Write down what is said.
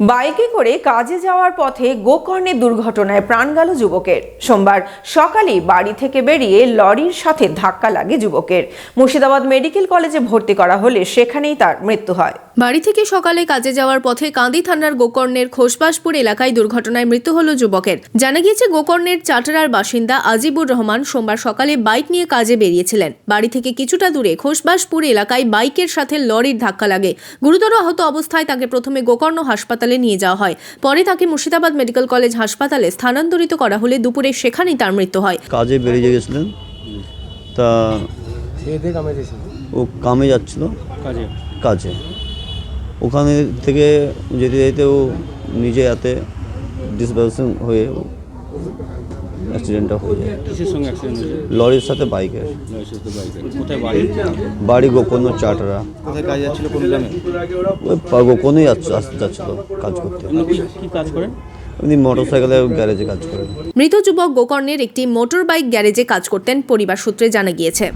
বাইকে করে কাজে যাওয়ার পথে গোকর্ণে দুর্ঘটনায় প্রাণ গেল যুবকের। সোমবার সকালে বাড়ি থেকে বেরিয়ে লরির সাথে ধাক্কা লাগে যুবকের। মুর্শিদাবাদ মেডিকেল কলেজে ভর্তি করা হলে সেখানেই তার মৃত্যু হয়। বাড়ি থেকে সকালে কাজে যাওয়ার পথে কান্দি থানার গোকর্ণের খোসবাসপুর এলাকায় দুর্ঘটনায় মৃত্যু হল যুবকের। জানা গিয়েছে গোকর্ণের চাটরার বাসিন্দা আজিবুর রহমান সোমবার সকালে বাইক নিয়ে কাজে বেরিয়েছিলেন। বাড়ি থেকে কিছুটা দূরে খোসবাসপুর এলাকায় বাইকের সাথে লরির ধাক্কা লাগে। গুরুতর আহত অবস্থায় তাকে প্রথমে গোকর্ণ হাসপাতালে নিয়ে যাওয়া হয়। পরে তাকে মুর্শিদাবাদ মেডিকেল কলেজ হাসপাতালে স্থানান্তরিত করা হলে দুপুরে সেখানেই তার মৃত্যু হয়। কাজে বেরিয়ে গেছিলেন। তা ও কামে যাচ্ছিল। কাজে। কাজে। ওখানে থেকে যেতে যেতে ও নিজে হাতে ডিসব্যালেন্সিং হয়ে অ্যাক্সিডেন্টটা হয়ে যায়। লরির সাথে বাইকের বাড়ি? বাড়ি গোকর্ণ চাটরা। কোথায় কাজে যাচ্ছিল? কোন গ্রামে? ওই গোকর্ণই আসতে যাচ্ছিল কাজ করতে। কি কাজ করেন? গ্যারেজে কাজ করেন। মৃত যুবক গোকর্ণের একটি মোটর বাইক গ্যারেজে কাজ করতেন পরিবার সূত্রে জানা গিয়েছে।